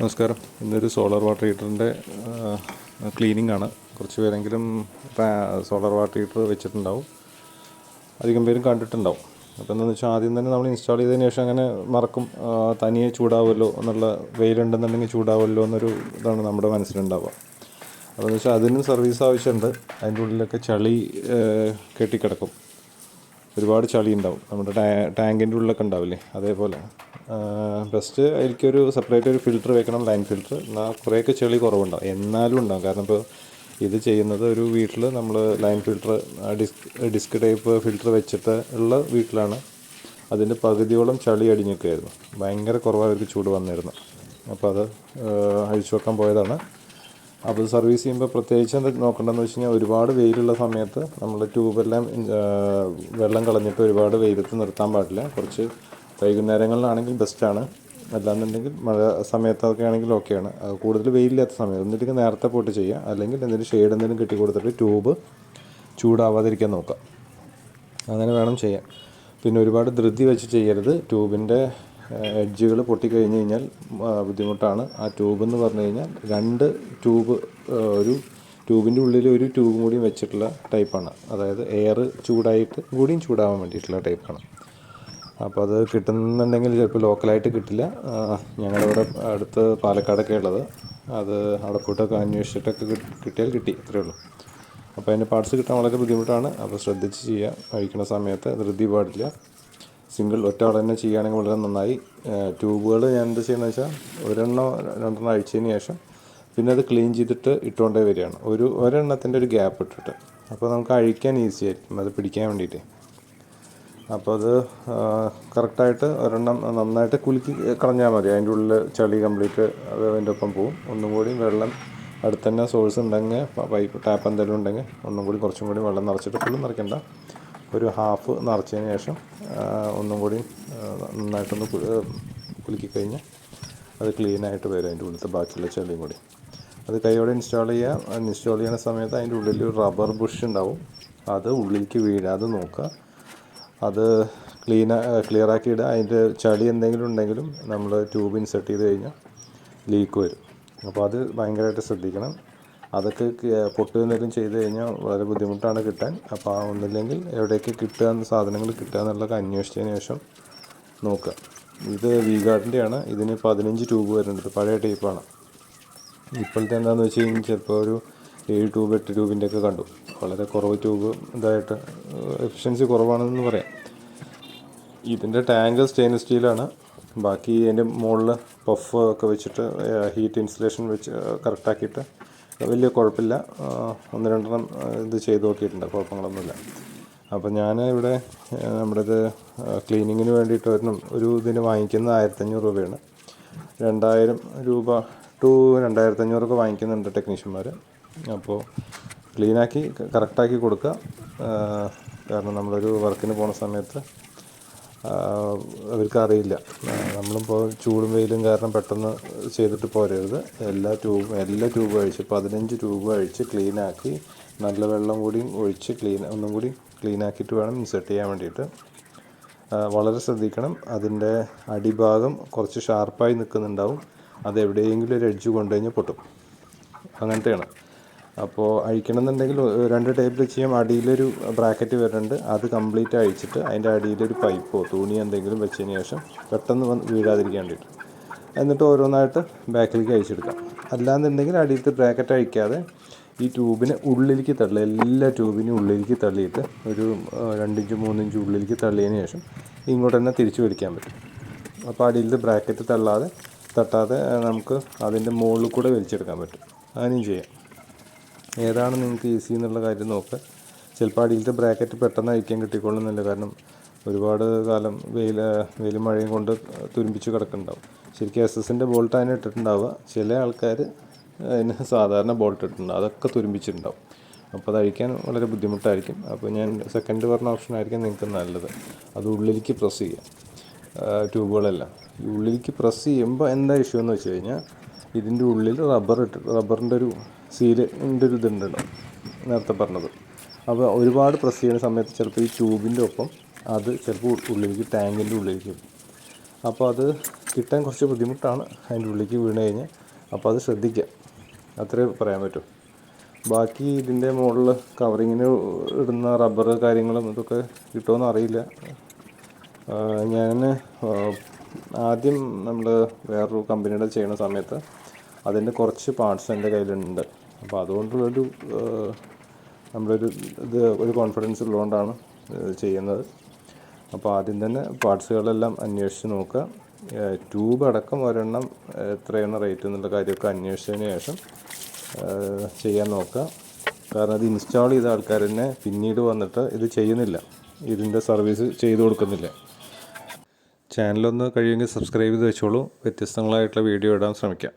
നമസ്കാരം. ഇന്നൊരു solar water ഹീറ്ററിന്റെ cleaning ആണ്. കുറച്ച് പേരെങ്കിലും സോളാർ വാട്ടർ ഹീറ്റർ വെച്ചിട്ടുണ്ടാവും. അധികം പേരും കണ്ടിട്ടുണ്ടാവും. അപ്പോൾ എന്താണെന്ന് വെച്ചാൽ ആദ്യം തന്നെ നമ്മൾ ഇൻസ്റ്റാൾ ചെയ്തതിന് ശേഷം അങ്ങനെ മറക്കും. തനിയെ ചൂടാവുമല്ലോ എന്നുള്ള വെയിലുണ്ടെന്നുണ്ടെങ്കിൽ ചൂടാവുമല്ലോ എന്നൊരു ഇതാണ് നമ്മുടെ മനസ്സിലുണ്ടാവുക. എന്ന് വെച്ചാൽ അതിനും സർവീസ് ആവശ്യമുണ്ട്. അതിന്റെ ഉള്ളിലൊക്കെ ചളി കെട്ടിക്കിടക്കും. ഒരുപാട് ചളി ഉണ്ടാവും നമ്മുടെ ടാ ടാങ്കിന്റെ ഉള്ളിലൊക്കെ ഉണ്ടാവില്ലേ? അതേപോലെ. ബെസ്റ്റ് എനിക്കൊരു സെപ്പറേറ്റ് ഒരു ഫിൽറ്റർ വെക്കണം ലൈൻ ഫിൽറ്റർ എന്നാൽ കുറേയൊക്കെ ചെളി കുറവുണ്ടാവും. എന്നാലും ഉണ്ടാവും. കാരണം ഇപ്പോൾ ഇത് ചെയ്യുന്നത് ഒരു വീട്ടിൽ നമ്മൾ line filter disc disc type filter വെച്ചിട്ട് ഉള്ള വീട്ടിലാണ്. അതിന്റെ പകുതിയോളം ചളി അടിഞ്ഞൊക്കെയായിരുന്നു. ഭയങ്കര കുറവായിരിക്കും ചൂട് വന്നിരുന്നു. അപ്പോൾ അത് അഴിച്ചു വെക്കാൻ പോയതാണ്. അപ്പോൾ സർവീസ് ചെയ്യുമ്പോൾ പ്രത്യേകിച്ച് എന്താ നോക്കേണ്ടതെന്ന് വെച്ച് കഴിഞ്ഞാൽ ഒരുപാട് വെയിലുള്ള സമയത്ത് നമ്മൾ ട്യൂബെല്ലാം വെള്ളം കളഞ്ഞിട്ട് ഒരുപാട് വെയിലത്ത് നിർത്താൻ പാടില്ല. കുറച്ച് വൈകുന്നേരങ്ങളിലാണെങ്കിൽ ബെസ്റ്റാണ്. അല്ലാന്നുണ്ടെങ്കിൽ മഴ സമയത്തൊക്കെ ആണെങ്കിൽ ഓക്കെയാണ്. കൂടുതൽ വെയിലില്ലാത്ത സമയം. എന്നിട്ട് നേരത്തെ പോയിട്ട് ചെയ്യുക അല്ലെങ്കിൽ എന്തെങ്കിലും ഷെയ്ഡ് എന്തെങ്കിലും കെട്ടി കൊടുത്തിട്ട് ട്യൂബ് ചൂടാവാതിരിക്കാൻ നോക്കുക അങ്ങനെ വേണം ചെയ്യാൻ. പിന്നെ ഒരുപാട് ധൃതി വെച്ച് ചെയ്യരുത്. ട്യൂബിന്റെ എഡ്ജുകൾ പൊട്ടിക്കഴിഞ്ഞ് കഴിഞ്ഞാൽ ബുദ്ധിമുട്ടാണ്. ആ ട്യൂബ് എന്ന് പറഞ്ഞു കഴിഞ്ഞാൽ രണ്ട് ട്യൂബ് ഒരു ട്യൂബിന്റെ ഉള്ളിൽ ഒരു ട്യൂബും കൂടിയും വെച്ചിട്ടുള്ള ടൈപ്പാണ് അതായത് എയർ ചൂടായിട്ട് കൂടിയും ചൂടാവാൻ വേണ്ടിയിട്ടുള്ള ടൈപ്പാണ് അപ്പോൾ അത് കിട്ടുന്നുണ്ടെങ്കിൽ ചിലപ്പോൾ ലോക്കലായിട്ട് കിട്ടില്ല. ഞങ്ങളിവിടെ അടുത്ത് പാലക്കാടൊക്കെ ഉള്ളത്. അത് അവിടെ പോയിട്ടൊക്കെ അന്വേഷിച്ചിട്ടൊക്കെ കിട്ടി- കിട്ടിയാൽ കിട്ടി അത്രേ ഉള്ളൂ. അപ്പോൾ അതിന്റെ പാർട്സ് കിട്ടാൻ വളരെ ബുദ്ധിമുട്ടാണ്. അപ്പോൾ ശ്രദ്ധിച്ച് ചെയ്യുക കഴിക്കുന്ന സമയത്ത് ധൃതി പാടില്ല. സിംഗിൾ ഒറ്റ ആൾ തന്നെ ചെയ്യുകയാണെങ്കിൽ വളരെ നന്നായി. ട്യൂബുകൾ ഞാൻ എന്താ ചെയ്യുന്നത് വെച്ചാൽ ഒരെണ്ണോ രണ്ടെണ്ണം അഴിച്ചതിന് ശേഷം പിന്നെ അത് ക്ലീൻ ചെയ്തിട്ട് ഇട്ടുകൊണ്ടേ വരികയാണ്. ഒരു ഒരെണ്ണത്തിന്റെ ഒരു ഗ്യാപ്പ് ഇട്ടിട്ട്. അപ്പോൾ നമുക്ക് അഴിക്കാൻ ഈസി ആയിരിക്കും. അത് പിടിക്കാൻ വേണ്ടിയിട്ട്. അപ്പോൾ അത് കറക്റ്റായിട്ട് ഒരെണ്ണം നന്നായിട്ട് കുലുക്കി കളഞ്ഞാൽ മതി. അതിന്റെ ഉള്ളിൽ ചളി കംപ്ലീറ്റ് അത് അതിന്റെ ഒപ്പം പോവും. ഒന്നും കൂടി വെള്ളം അടുത്ത് തന്നെ സോഴ്സ് ഉണ്ടെങ്കിൽ പൈപ്പ് ടാപ്പ് എന്തെങ്കിലും ഉണ്ടെങ്കിൽ ഒന്നും കൂടി കുറച്ചും കൂടി വെള്ളം നിറച്ചിട്ട് ഫുള്ളും നിറയ്ക്കണ്ട. ഒരു ഹാഫ് നിറച്ചതിന് ശേഷം ഒന്നും കൂടി നന്നായിട്ടൊന്ന് കുലുക്കി കഴിഞ്ഞാൽ അത് ക്ലീനായിട്ട് വരും അതിന്റെ ഉള്ളിലത്തെ ബാക്കിയുള്ള ചെളിയും കൂടി. അത് കൈയോടെ ഇൻസ്റ്റാൾ ചെയ്യുക. ഇൻസ്റ്റാൾ ചെയ്യുന്ന സമയത്ത് അതിന്റെ ഉള്ളിൽ ഒരു റബ്ബർ ബുഷ് ഉണ്ടാവും. അത് ഉള്ളിലേക്ക് വീഴാതെ നോക്കുക. അത് ക്ലീൻ ക്ലിയർ ഇടുക അതിന്റെ ചളി എന്തെങ്കിലും ഉണ്ടെങ്കിലും നമ്മൾ ട്യൂബ് ഇൻസെർട്ട് ചെയ്ത് കഴിഞ്ഞാൽ ലീക്ക് വരും. അപ്പോൾ അത് ഭയങ്കരമായിട്ട് ശ്രദ്ധിക്കണം. അതൊക്കെ പൊട്ടുന്നതും ചെയ്ത് കഴിഞ്ഞാൽ വളരെ ബുദ്ധിമുട്ടാണ് കിട്ടാൻ. അപ്പോൾ ആ ഒന്നില്ലെങ്കിൽ എവിടെയൊക്കെ കിട്ടുക സാധനങ്ങൾ കിട്ടുക എന്നുള്ളതൊക്കെ അന്വേഷിച്ചതിന് ശേഷം നോക്കുക. ഇത് വി ഗാർഡിന്റെയാണ് ഇതിന് പതിനഞ്ച് ട്യൂബ് വരുന്നുണ്ട്. പഴയ ടൈപ്പാണ്. ഇപ്പോഴത്തെ എന്താണെന്ന് വെച്ച് കഴിഞ്ഞാൽ ചിലപ്പോൾ ഒരു ഏഴ് ട്യൂബ് എട്ട് ട്യൂബിന്റെ ഒക്കെ കണ്ടു. വളരെ കുറവ് ട്യൂബ് ഇതായിട്ട് എഫിഷ്യൻസി കുറവാണെന്ന് പറയാം. ഇതിന്റെ ടാങ്ക് സ്റ്റെയിൻലെസ് സ്റ്റീലാണ്. ബാക്കി അതിന്റെ മുകളിൽ പഫ് ഒക്കെ വെച്ചിട്ട് ഹീറ്റ് ഇൻസുലേഷൻ വെച്ച് കറക്റ്റാക്കിയിട്ട് വലിയ കുഴപ്പമില്ല. ഒന്ന് രണ്ടെണ്ണം ഇത് ചെയ്ത് നോക്കിയിട്ടുണ്ട്. കുഴപ്പങ്ങളൊന്നുമില്ല. അപ്പോൾ ഞാൻ ഇവിടെ നമ്മുടെ ഇത് ക്ലീനിങ്ങിന് വേണ്ടിയിട്ട് ഒരെണ്ണം ഒരു ഇതിന് വാങ്ങിക്കുന്നത് ആയിരത്തഞ്ഞൂറ് രൂപയാണ്. രണ്ടായിരം രൂപ ടു രണ്ടായിരത്തഞ്ഞൂറൊക്കെ വാങ്ങിക്കുന്നുണ്ട് ടെക്നീഷ്യന്മാർ അപ്പോൾ ക്ലീനാക്കി കറക്റ്റാക്കി കൊടുക്കുക. കാരണം നമ്മളൊരു വർക്കിന് പോണ സമയത്ത് അവർക്ക് അറിയില്ല. നമ്മളിപ്പോൾ ചൂടും വെയിലും കാരണം പെട്ടെന്ന് ചെയ്തിട്ട് പോരരുത്. എല്ലാ ട്യൂബും എല്ലാ ട്യൂബും അഴിച്ച് പതിനഞ്ച് ട്യൂബ് അഴിച്ച് ക്ലീനാക്കി നല്ല വെള്ളം കൂടി ഒഴിച്ച് ക്ലീൻ ഒന്നും കൂടി ക്ലീനാക്കിയിട്ട് വേണം ഇൻസെർട്ട് ചെയ്യാൻ വേണ്ടിയിട്ട്. വളരെ ശ്രദ്ധിക്കണം. അതിന്റെ അടിഭാഗം കുറച്ച് ഷാർപ്പായി നിൽക്കുന്നുണ്ടാവും. അത് എവിടെയെങ്കിലും ഒരു എഡ്ജ് കൊണ്ടുകഴിഞ്ഞാൽ പൊട്ടും. അങ്ങനത്തെയാണ്. അപ്പോൾ അഴിക്കണമെന്നുണ്ടെങ്കിൽ രണ്ട് ടൈപ്പിൽ ചെയ്യാം. അടിയിലൊരു ബ്രാക്കറ്റ് വരുന്നുണ്ട്. അത് കംപ്ലീറ്റ് അഴിച്ചിട്ട് അതിന്റെ അടിയിലൊരു പൈപ്പോ തുണി എന്തെങ്കിലും വെച്ചതിന് ശേഷം പെട്ടെന്ന് വന്ന് വീഴാതിരിക്കാൻ വേണ്ടിയിട്ട് എന്നിട്ട് ഓരോന്നായിട്ട് ബാക്കിലേക്ക് അഴിച്ചെടുക്കാം. അല്ലാന്നുണ്ടെങ്കിൽ അടിയിലത്തെ ബ്രാക്കറ്റ് അഴിക്കാതെ ഈ ട്യൂബിനെ ഉള്ളിലേക്ക് തള്ളുക എല്ലാ ട്യൂബിനും ഉള്ളിലേക്ക് തള്ളിയിട്ട് ഒരു രണ്ടിഞ്ച് മൂന്നിഞ്ച് ഉള്ളിലേക്ക് തള്ളിയതിന് ശേഷം ഇങ്ങോട്ട് തന്നെ തിരിച്ചു വലിക്കാൻ പറ്റും. അപ്പോൾ അടിയിലത്തെ ബ്രാക്കറ്റ് തള്ളാതെ തട്ടാതെ നമുക്ക് അതിന്റെ മുകളിൽ കൂടെ വലിച്ചെടുക്കാൻ പറ്റും. അങ്ങനെയും ചെയ്യാം. ഏതാണ് നിങ്ങൾക്ക് ഈസി എന്നുള്ള കാര്യം നോക്കുക ചിലപ്പോൾ അടിയിലത്തെ ബ്രാക്കറ്റ് പെട്ടെന്ന് അഴിക്കാൻ കിട്ടിക്കൊള്ളുന്നില്ല. കാരണം ഒരുപാട് കാലം വെയിൽ വെയിലും മഴയും കൊണ്ട് തുരുമ്പിച്ച് കിടക്കുന്നുണ്ടാവും. ശരിക്കും എസ് എസിന്റെ ബോൾട്ട് അതിന് ഇട്ടിട്ടുണ്ടാവുക. ചില ആൾക്കാർ അതിന് സാധാരണ ബോൾട്ട് ഇട്ടിട്ടുണ്ട്. അതൊക്കെ തുരുമ്പിച്ചിട്ടുണ്ടാവും. അപ്പോൾ അത് അഴിക്കാൻ വളരെ ബുദ്ധിമുട്ടായിരിക്കും. അപ്പോൾ ഞാൻ സെക്കൻഡ് പറഞ്ഞ ഓപ്ഷൻ ആയിരിക്കും നിങ്ങൾക്ക് നല്ലത്. അത് ഉള്ളിലേക്ക് പ്രസ് ചെയ്യുക ട്യൂബുകളെല്ലാം ഈ ഉള്ളിലേക്ക് പ്രസ് ചെയ്യുമ്പോൾ എന്താ ഇഷ്യൂ എന്ന് വെച്ച് കഴിഞ്ഞാൽ ഇതിന്റെ ഉള്ളിൽ റബ്ബർ ഇട്ട് റബ്ബറിന്റെ ഒരു സീലിന്റെ ഒരു ഇതുണ്ടല്ലോ നേരത്തെ പറഞ്ഞത്. അപ്പോൾ ഒരുപാട് പ്രസ് ചെയ്യുന്ന സമയത്ത് ചിലപ്പോൾ ഈ ട്യൂബിന്റെ ഒപ്പം അത് ചിലപ്പോൾ ഉള്ളിലേക്ക് ടാങ്കിന്റെ ഉള്ളിലേക്ക് അപ്പോൾ അത് കിട്ടാൻ കുറച്ച് ബുദ്ധിമുട്ടാണ് അതിന്റെ ഉള്ളിലേക്ക് വീണ് കഴിഞ്ഞാൽ. അപ്പോൾ അത് ശ്രദ്ധിക്കുക. അത്രേ പറയാൻ പറ്റൂ. ബാക്കി ഇതിന്റെ മുകളിൽ കവറിങ്ങിന് ഇടുന്ന റബ്ബർ കാര്യങ്ങളും ഇതൊക്കെ കിട്ടുമെന്ന് അറിയില്ല. ഞാൻ ആദ്യം നമ്മൾ വേറൊരു കമ്പനിയുടെ ചെയ്യുന്ന സമയത്ത് അതിന്റെ കുറച്ച് പാർട്സ് എന്റെ കയ്യിലുണ്ട്. അപ്പോൾ അതുകൊണ്ടുള്ളൊരു നമ്മളൊരു ഇത് ഒരു കോൺഫിഡൻസ് ഉള്ളതുകൊണ്ടാണ് ചെയ്യുന്നത്. അപ്പോൾ ആദ്യം തന്നെ പാർട്സുകളെല്ലാം അന്വേഷിച്ച് നോക്കുക. ട്യൂബ് അടക്കം ഒരെണ്ണം എത്രയാണ് റേറ്റ് എന്നുള്ള കാര്യമൊക്കെ അന്വേഷിച്ചതിന് ശേഷം ചെയ്യാൻ നോക്കുക. കാരണം അത് ഇൻസ്റ്റാൾ ചെയ്ത ആൾക്കാർ തന്നെ പിന്നീട് വന്നിട്ട് ഇത് ചെയ്യുന്നില്ല. ഇതിന്റെ സർവീസ് ചെയ്തു കൊടുക്കുന്നില്ല. ചാനലൊന്ന് കഴിയുമെങ്കിൽ സബ്സ്ക്രൈബ് ചെയ്ത് വെച്ചോളൂ. വ്യത്യസ്തങ്ങളായിട്ടുള്ള വീഡിയോ ഇടാൻ ശ്രമിക്കാം.